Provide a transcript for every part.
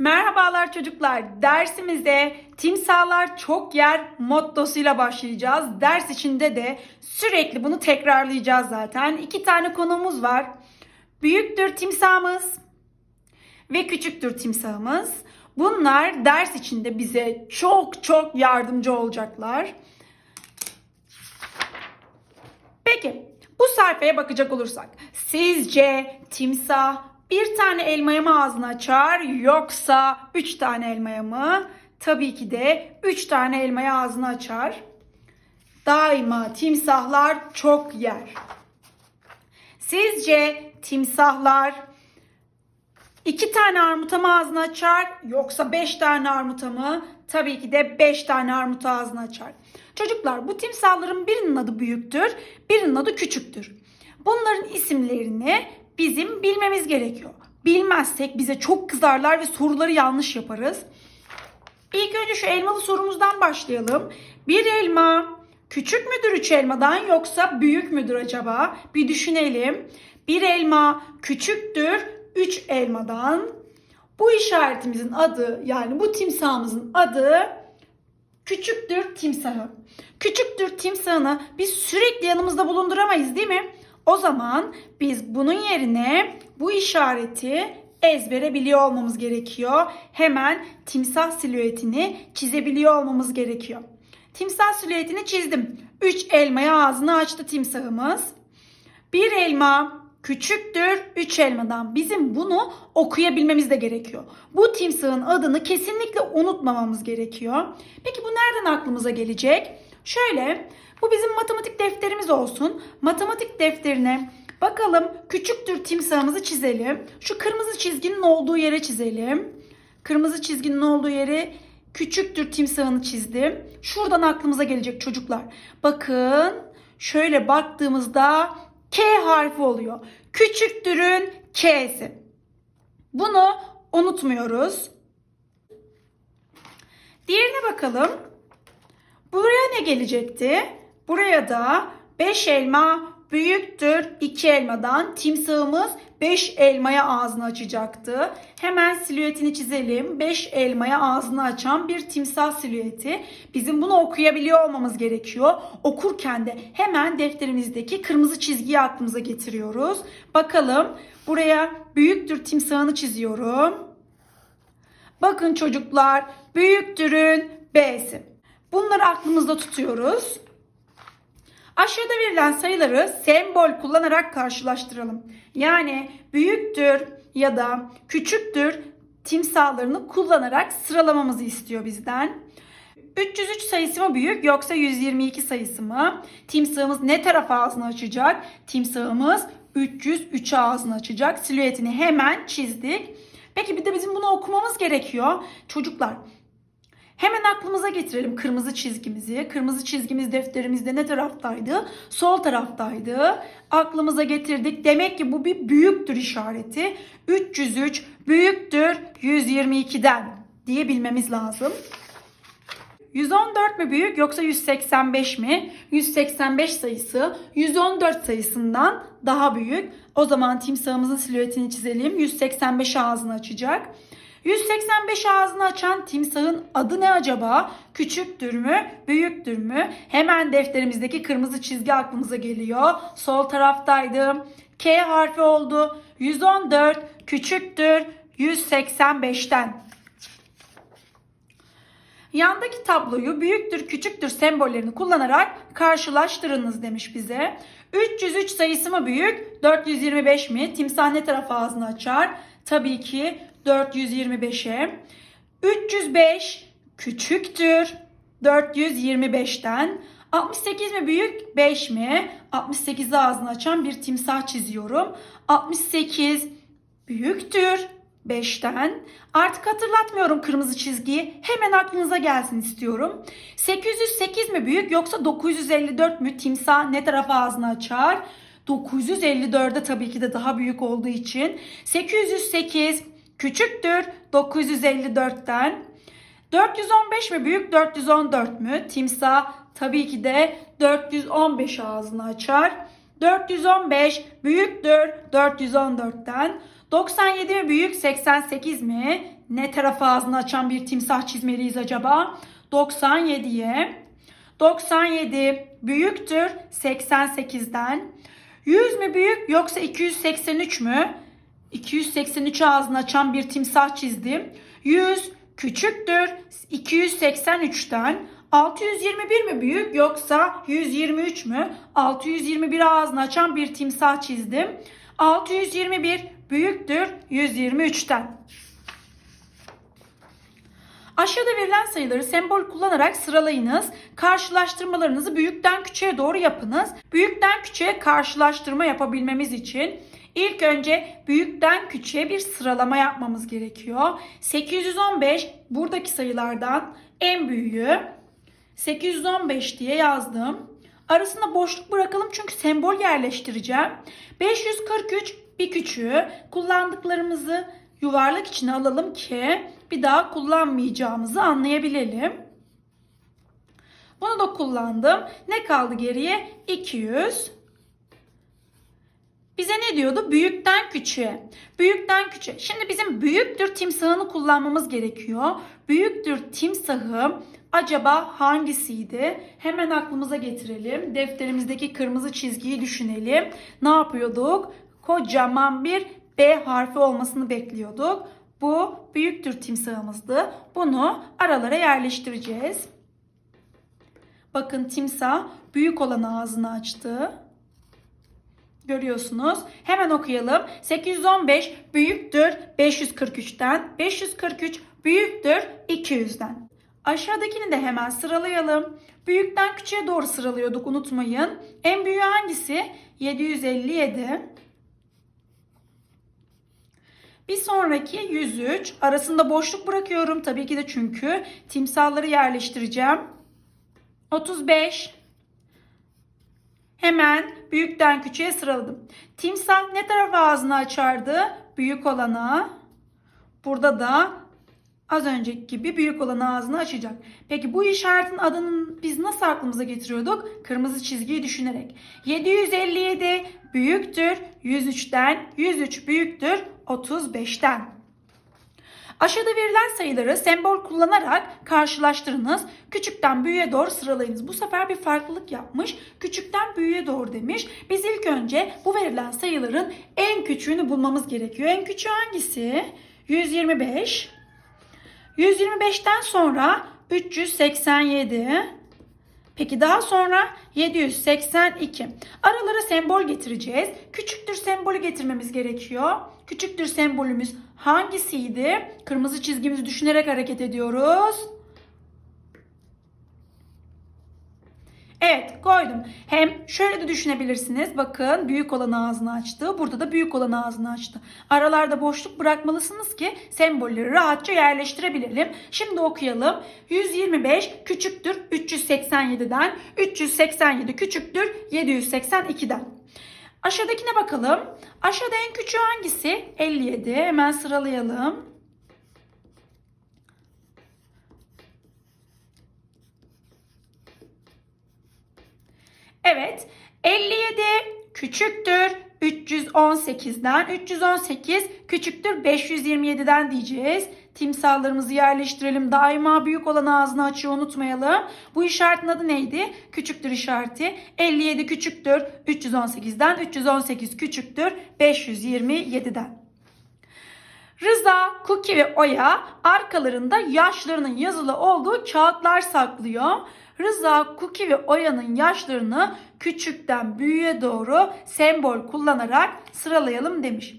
Merhabalar çocuklar. Dersimize timsahlar çok yer mottosuyla başlayacağız. Ders içinde de sürekli bunu tekrarlayacağız zaten. İki tane konumuz var. Büyüktür timsahımız ve küçüktür timsahımız. Bunlar ders içinde bize çok çok yardımcı olacaklar. Peki bu sayfaya bakacak olursak sizce timsah bir tane elmaya mı ağzını açar yoksa üç tane elmaya mı? Tabii ki de üç tane elmaya ağzını açar. Daima timsahlar çok yer. Sizce timsahlar iki tane armuta mı ağzını açar yoksa beş tane armuta mı? Tabii ki de beş tane armut ağzını açar. Çocuklar bu timsahların birinin adı büyüktür, birinin adı küçüktür. Bunların isimlerini bizim bilmemiz gerekiyor. Bilmezsek bize çok kızarlar ve soruları yanlış yaparız. İlk önce şu elmalı sorumuzdan başlayalım. Bir elma küçük müdür üç elmadan yoksa büyük müdür acaba? Bir düşünelim. Bir elma küçüktür üç elmadan. Bu işaretimizin adı yani bu timsahımızın adı küçüktür timsahı. Küçüktür timsahını biz sürekli yanımızda bulunduramayız değil mi? O zaman biz bunun yerine bu işareti ezbere biliyor olmamız gerekiyor. Hemen timsah silüetini çizebiliyor olmamız gerekiyor. Timsah silüetini çizdim. 3 elmaya ağzını açtı timsahımız. Bir elma küçüktür 3 elmadan. Bizim bunu okuyabilmemiz de gerekiyor. Bu timsahın adını kesinlikle unutmamamız gerekiyor. Peki bu nereden aklımıza gelecek? Şöyle bu bizim matematik defterimiz olsun. Matematik defterine bakalım küçüktür timsahımızı çizelim. Şu kırmızı çizginin olduğu yere çizelim. Kırmızı çizginin olduğu yere küçüktür timsahını çizdim. Şuradan aklımıza gelecek çocuklar. Bakın şöyle baktığımızda K harfi oluyor. Küçüktürün K'si. Bunu unutmuyoruz. Diğerine bakalım. Buraya ne gelecekti? Buraya da 5 elma büyüktür 2 elmadan timsahımız 5 elmaya ağzını açacaktı. Hemen silüetini çizelim. 5 elmaya ağzını açan bir timsah silüeti. Bizim bunu okuyabiliyor olmamız gerekiyor. Okurken de hemen defterimizdeki kırmızı çizgiyi aklımıza getiriyoruz. Bakalım buraya büyüktür timsahını çiziyorum. Bakın çocuklar büyüktürün B'si. Bunları aklımızda tutuyoruz. Aşağıda verilen sayıları sembol kullanarak karşılaştıralım. Yani büyüktür ya da küçüktür timsahlarını kullanarak sıralamamızı istiyor bizden. 303 sayısı mı büyük yoksa 122 sayısı mı? Timsahımız ne tarafa ağzını açacak? Timsahımız 303 ağzını açacak. Silüetini hemen çizdik. Peki bir de bizim bunu okumamız gerekiyor. Çocuklar Hemen aklımıza getirelim kırmızı çizgimizi. Kırmızı çizgimiz defterimizde ne taraftaydı? Sol taraftaydı. Aklımıza getirdik. Demek ki bu bir büyüktür işareti. 303 büyüktür 122'den diye bilmemiz lazım. 114 mi büyük yoksa 185 mi? 185 sayısı 114 sayısından daha büyük. O zaman timsahımızın silüetini çizelim. 185 ağzını açacak. 185 ağzını açan timsahın adı ne acaba? Küçüktür mü? Büyüktür mü? Hemen defterimizdeki kırmızı çizgi aklımıza geliyor. Sol taraftaydı. K harfi oldu. 114 küçüktür 185'ten. Yandaki tabloyu büyüktür küçüktür sembollerini kullanarak karşılaştırınız demiş bize. 303 sayısı mı büyük? 425 mi? Timsah ne tarafa ağzını açar? Tabii ki 425'e. 305 küçüktür 425'ten. 68 mi büyük? 5 mi? 68'i ağzını açan bir timsah çiziyorum. 68 büyüktür 5'ten. Artık hatırlatmıyorum kırmızı çizgiyi. Hemen aklınıza gelsin istiyorum. 808 mi büyük yoksa 954 mü? Timsah ne tarafa ağzını açar? 954'e tabii ki de daha büyük olduğu için. 808 küçüktür 954'ten. 415 mi büyük 414 mü? Timsah tabii ki de 415 ağzını açar. 415 büyüktür 414'ten. 97 mi büyük 88 mi? ne tarafa ağzını açan bir timsah çizmeliyiz acaba? 97'ye. 97 büyüktür 88'den. 100 mü büyük yoksa 283 mü? 283 ağzını açan bir timsah çizdim. 100 küçüktür 283'ten. 621 mi büyük yoksa 123 mü? 621 ağzını açan bir timsah çizdim. 621 büyüktür 123'ten. Aşağıda verilen sayıları sembol kullanarak sıralayınız. Karşılaştırmalarınızı büyükten küçüğe doğru yapınız. Büyükten küçüğe karşılaştırma yapabilmemiz için ilk önce büyükten küçüğe bir sıralama yapmamız gerekiyor. 815 buradaki sayılardan en büyüğü. 815 diye yazdım. Arasında boşluk bırakalım çünkü sembol yerleştireceğim. 543 bir küçüğü kullandıklarımızı yuvarlak içine alalım ki bir daha kullanmayacağımızı anlayabilelim. Bunu da kullandım. Ne kaldı geriye? 200. Bize ne diyordu? Büyükten küçüğe. Büyükten küçüğe. Şimdi bizim büyüktür timsahını kullanmamız gerekiyor. Büyüktür timsahı acaba hangisiydi? Hemen aklımıza getirelim. Defterimizdeki kırmızı çizgiyi düşünelim. Ne yapıyorduk? Kocaman bir B harfi olmasını bekliyorduk. Bu büyüktür timsahımızdı. Bunu aralara yerleştireceğiz. Bakın timsah büyük olan ağzını açtı. Görüyorsunuz. Hemen okuyalım. 815 büyüktür 543'ten. 543 büyüktür 200'den. Aşağıdakini de hemen sıralayalım. Büyükten küçüğe doğru sıralıyorduk unutmayın. En büyüğü hangisi? 757. Bir sonraki 103. Arasında boşluk bırakıyorum tabii ki de çünkü timsahları yerleştireceğim. 35. Hemen büyükten küçüğe sıraladım. Timsah ne tarafa ağzını açardı? Büyük olana. Burada da az önceki gibi büyük olan ağzını açacak. Peki bu işaretin adını biz nasıl aklımıza getiriyorduk? Kırmızı çizgiyi düşünerek. 757 büyüktür 103'ten, 103 büyüktür 35'ten. Aşağıda verilen sayıları sembol kullanarak karşılaştırınız. Küçükten büyüğe doğru sıralayınız. Bu sefer bir farklılık yapmış. Küçükten büyüğe doğru demiş. Biz ilk önce bu verilen sayıların en küçüğünü bulmamız gerekiyor. En küçüğü hangisi? 125. 125'ten sonra 387. Peki daha sonra 782. Aralara sembol getireceğiz. Küçüktür sembolü getirmemiz gerekiyor. Küçüktür sembolümüz hangisiydi? Kırmızı çizgimizi düşünerek hareket ediyoruz. Evet koydum. Hem şöyle de düşünebilirsiniz. Bakın büyük olan ağzını açtı. Burada da büyük olan ağzını açtı. Aralarda boşluk bırakmalısınız ki sembolleri rahatça yerleştirebilelim. Şimdi okuyalım. 125 küçüktür 387'den. 387 küçüktür 782'den. Aşağıdakine bakalım. Aşağıda en küçüğü hangisi? 57. Hemen sıralayalım. Evet. 57 küçüktür 318'den. 318 küçüktür 527'den diyeceğiz. Timsahlarımızı yerleştirelim. Daima büyük olan ağzını açıyor unutmayalım. Bu işaretin adı neydi? Küçüktür işareti. 57 küçüktür 318'den. 318 küçüktür 527'den. Rıza, Cookie ve Oya arkalarında yaşlarının yazılı olduğu kağıtlar saklıyor. Rıza, Cookie ve Oya'nın yaşlarını küçükten büyüğe doğru sembol kullanarak sıralayalım demiş.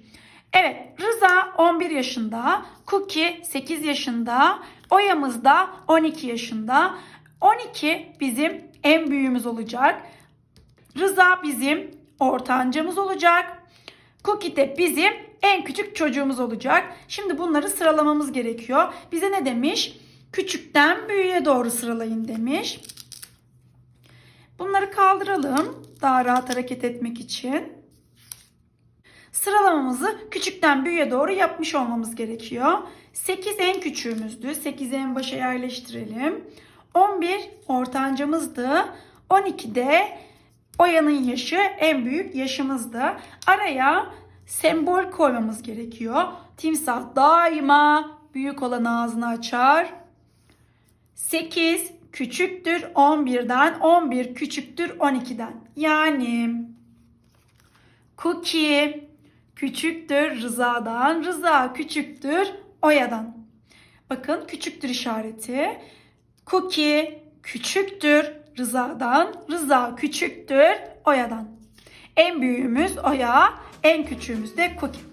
Evet Rıza 11 yaşında, Cookie 8 yaşında, Oya'mız da 12 yaşında. 12 bizim en büyüğümüz olacak. Rıza bizim ortancamız olacak. Cookie de bizim en küçük çocuğumuz olacak. Şimdi bunları sıralamamız gerekiyor. Bize ne demiş? Küçükten büyüğe doğru sıralayın demiş. Bunları kaldıralım daha rahat hareket etmek için. Sıralamamızı küçükten büyüğe doğru yapmış olmamız gerekiyor. 8 en küçüğümüzdü. 8'i en başa yerleştirelim. 11 ortancamızdı. 12 de Oya'nın yaşı en büyük yaşımızdı. Araya sembol koymamız gerekiyor. Timsah daima büyük olan ağzını açar. 8 küçüktür 11'den, 11 küçüktür 12'den. Yani Cookie küçüktür Rıza'dan, Rıza küçüktür Oya'dan. Bakın küçüktür işareti. Cookie küçüktür Rıza'dan, Rıza küçüktür Oya'dan. En büyüğümüz Oya, en küçüğümüz de Cookie.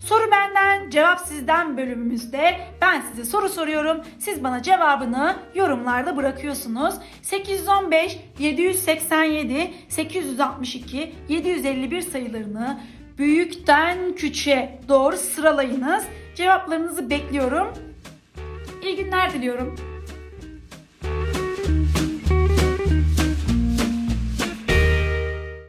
Soru benden, cevap sizden bölümümüzde ben size soru soruyorum. Siz bana cevabını yorumlarda bırakıyorsunuz. 815, 787, 862, 751 sayılarını büyükten küçüğe doğru sıralayınız. Cevaplarınızı bekliyorum. İyi günler diliyorum.